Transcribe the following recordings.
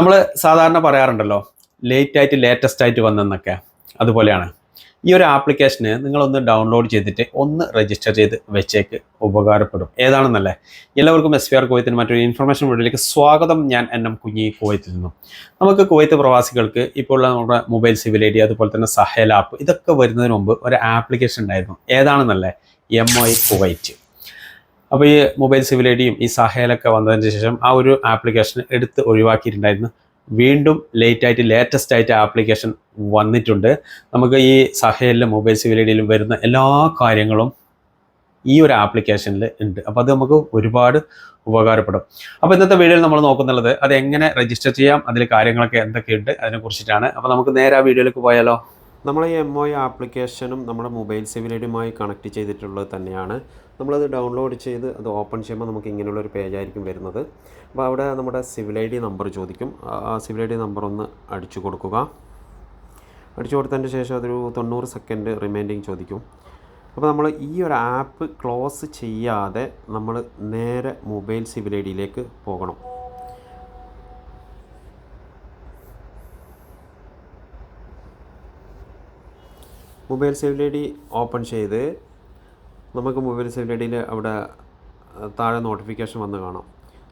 നമ്മൾ സാധാരണ പറയാറുണ്ടല്ലോ ലേറ്റ് ആയിട്ട് ലേറ്റസ്റ്റ് ആയിട്ട് വന്നെന്നൊക്കെ. അതുപോലെയാണ്. ഈ ഒരു ആപ്ലിക്കേഷന് നിങ്ങളൊന്ന് ഡൗൺലോഡ് ചെയ്തിട്ട് ഒന്ന് രജിസ്റ്റർ ചെയ്ത് വെച്ചേക്ക് ഉപകാരപ്പെടും. ഏതാണെന്നല്ലേ? എല്ലാവർക്കും എസ് പി ആർ കുവൈത്തിന് മറ്റൊരു ഇൻഫർമേഷൻ വീഡിയോയിലേക്ക് സ്വാഗതം. ഞാൻ എൻ എം കുഞ്ഞി കുവൈത്തിൽ നിന്നും. നമുക്ക് കുവൈത്ത് പ്രവാസികൾക്ക് ഇപ്പോൾ ഉള്ള നമ്മുടെ മൊബൈൽ സിവിൽ ഐ ഡി അതുപോലെ തന്നെ സഹേൽ ആപ്പ് ഇതൊക്കെ വരുന്നതിന് മുമ്പ് ഒരു ആപ്ലിക്കേഷൻ ഉണ്ടായിരുന്നു. ഏതാണെന്നല്ലേ? എം ഐ കുവൈറ്റ് അപ്പോൾ ഈ മൊബൈൽ സിവിൽ ഐ ഡിയും ഈ സഹേലൊക്കെ വന്നതിന് ശേഷം ആ ഒരു ആപ്ലിക്കേഷൻ എടുത്ത് ഒഴിവാക്കിയിട്ടുണ്ടായിരുന്നു. വീണ്ടും ലേറ്റ് ആയിട്ട് ലേറ്റസ്റ്റ് ആയിട്ട് ആപ്ലിക്കേഷൻ വന്നിട്ടുണ്ട്. നമുക്ക് ഈ സഹേലിലും മൊബൈൽ സിവിൽ ഐ ഡിയിലും വരുന്ന എല്ലാ കാര്യങ്ങളും ഈ ഒരു ആപ്ലിക്കേഷനിൽ ഉണ്ട്. അപ്പോൾ അത് നമുക്ക് ഒരുപാട് ഉപകാരപ്പെടും. അപ്പോൾ ഇന്നത്തെ വീഡിയോയിൽ നമ്മൾ നോക്കുന്നുള്ളത് അത് എങ്ങനെ രജിസ്റ്റർ ചെയ്യാം അതിൽ കാര്യങ്ങളൊക്കെ എന്തൊക്കെയുണ്ട് അതിനെ കുറിച്ചിട്ടാണ് അപ്പോൾ നമുക്ക് നേരെ ആ വീഡിയോയിലേക്ക് പോയാലോ? നമ്മൾ ഈ എം ഒ ആപ്ലിക്കേഷനും നമ്മുടെ മൊബൈൽ സിവിലൈഡിയുമായി കണക്ട് ചെയ്തിട്ടുള്ളത് തന്നെയാണ്. നമ്മളത് ഡൗൺലോഡ് ചെയ്ത് അത് ഓപ്പൺ ചെയ്യുമ്പോൾ നമുക്ക് ഇങ്ങനെയുള്ള ഒരു പേജായിരിക്കും വരുന്നത്. അപ്പോൾ അവിടെ നമ്മുടെ സിവിൽ ഐ ഡി നമ്പർ ചോദിക്കും. ആ സിവിൽ ഐ ഡി നമ്പർ ഒന്ന് അടിച്ചു കൊടുക്കുക. അടിച്ചു കൊടുത്തതിന് ശേഷം അതൊരു തൊണ്ണൂറ് സെക്കൻഡ് റിമൈൻഡിങ് ചോദിക്കും. അപ്പോൾ നമ്മൾ ഈ ഒരു ആപ്പ് ക്ലോസ് ചെയ്യാതെ നമ്മൾ നേരെ മൊബൈൽ സിവിൽ ഐ ഡിയിലേക്ക് പോകണം. Mobile save I D open ചെയ്ത് നമുക്ക് മൊബൈൽ സേവ് ഐ ഡിയിൽ അവിടെ താഴെ നോട്ടിഫിക്കേഷൻ വന്ന് കാണാം.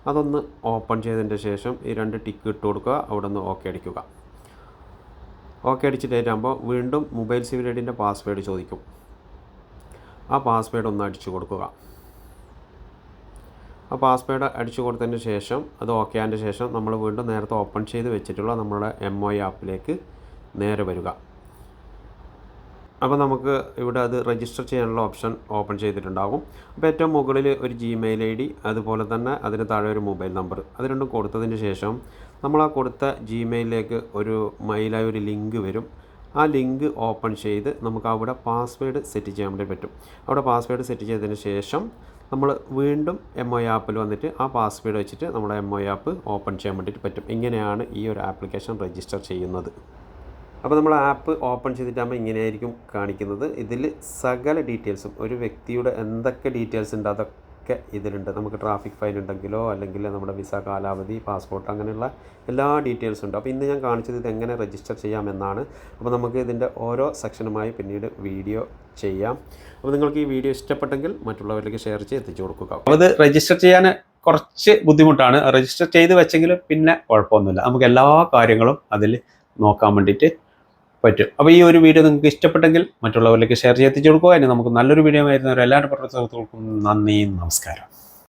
അതൊന്ന് ഓപ്പൺ ചെയ്തതിന്റെ ശേഷം ഈ രണ്ട് ടിക്ക് ഇട്ട് കൊടുക്കുക അവിടെ നിന്ന് ഓക്കെ അടിക്കുക. ഓക്കെ അടിച്ചിട്ട് ആകുമ്പോൾ വീണ്ടും മൊബൈൽ സേവ് ഐ പാസ്വേഡ് ചോദിക്കും. ആ പാസ്വേഡ് ഒന്ന് അടിച്ചു കൊടുക്കുക. ആ പാസ്വേഡ് അടിച്ചു കൊടുത്തതിന് ശേഷം അത് ഓക്കെ ആയതിന്റെ ശേഷം നമ്മൾ വീണ്ടും നേരത്തെ ഓപ്പൺ ചെയ്ത് വെച്ചിട്ടുള്ള നമ്മുടെ എം ഒ ആപ്പിലേക്ക് നേരെ വരിക. അപ്പോൾ നമുക്ക് ഇവിടെ അത് രജിസ്റ്റർ ചെയ്യാനുള്ള ഓപ്ഷൻ ഓപ്പൺ ചെയ്തിട്ടുണ്ടാകും. അപ്പോൾ ഏറ്റവും മുകളിൽ ഒരു ജിമെയിൽ ഐ ഡി അതുപോലെ തന്നെ അതിന് താഴെ ഒരു മൊബൈൽ നമ്പർ അത് രണ്ടും കൊടുത്തതിന് ശേഷം നമ്മൾ ആ കൊടുത്ത ജിമെയിലിലേക്ക് ഒരു മെയിലായ ഒരു ലിങ്ക് വരും. ആ ലിങ്ക് ഓപ്പൺ ചെയ്ത് നമുക്ക് അവിടെ പാസ്വേഡ് സെറ്റ് ചെയ്യാൻ വേണ്ടി പറ്റും. അവിടെ പാസ്വേഡ് സെറ്റ് ചെയ്തതിന് ശേഷം നമ്മൾ വീണ്ടും എം ഒ ആപ്പിൽ വന്നിട്ട് ആ പാസ്വേഡ് വെച്ചിട്ട് നമ്മുടെ എം ഒ ആപ്പ് ഓപ്പൺ ചെയ്യാൻ വേണ്ടിയിട്ട് പറ്റും. ഇങ്ങനെയാണ് ഈ ഒരു ആപ്ലിക്കേഷൻ രജിസ്റ്റർ ചെയ്യുന്നത്. അപ്പോൾ നമ്മൾ ആപ്പ് ഓപ്പൺ ചെയ്തിട്ടാകുമ്പോൾ ഇങ്ങനെയായിരിക്കും കാണിക്കുന്നത്. ഇതിൽ സകല ഡീറ്റെയിൽസും ഒരു വ്യക്തിയുടെ എന്തൊക്കെ ഡീറ്റെയിൽസ് ഉണ്ട് അതൊക്കെ ഇതിലുണ്ട്. നമുക്ക് ട്രാഫിക് ഫൈൻ ഉണ്ടെങ്കിലോ അല്ലെങ്കിൽ നമ്മുടെ വിസ കാലാവധി പാസ്പോർട്ട് അങ്ങനെയുള്ള എല്ലാ ഡീറ്റെയിൽസും ഉണ്ട്. അപ്പോൾ ഇന്ന് ഞാൻ കാണിച്ചത് ഇത് എങ്ങനെ രജിസ്റ്റർ ചെയ്യാമെന്നാണ്. അപ്പോൾ നമുക്ക് ഇതിന്റെ ഓരോ സെക്ഷനുമായി പിന്നീട് വീഡിയോ ചെയ്യാം. അപ്പോൾ നിങ്ങൾക്ക് ഈ വീഡിയോ ഇഷ്ടപ്പെട്ടെങ്കിൽ മറ്റുള്ളവരിലേക്ക് ഷെയർ ചെയ്ത് എത്തിച്ചു കൊടുക്കുക. അപ്പോൾ ഇത് രജിസ്റ്റർ ചെയ്യാൻ കുറച്ച് ബുദ്ധിമുട്ടാണ്. രജിസ്റ്റർ ചെയ്ത് വെച്ചെങ്കിലും പിന്നെ കുഴപ്പമൊന്നുമില്ല. നമുക്ക് എല്ലാ കാര്യങ്ങളും അതിൽ നോക്കാൻ വേണ്ടിയിട്ട് പറ്റും. അപ്പോൾ ഈ ഒരു വീഡിയോ നിങ്ങൾക്ക് ഇഷ്ടപ്പെട്ടെങ്കിൽ മറ്റുള്ളവരിലേക്ക് ഷെയർ ചെയ്ത് എത്തിച്ചു കൊടുക്കുക. ഇനി നമുക്ക് നല്ലൊരു വീഡിയോ ആയിരുന്നു എല്ലാവരും പറഞ്ഞ സുഹൃത്തുക്കൾക്കും നന്ദി നമസ്കാരം.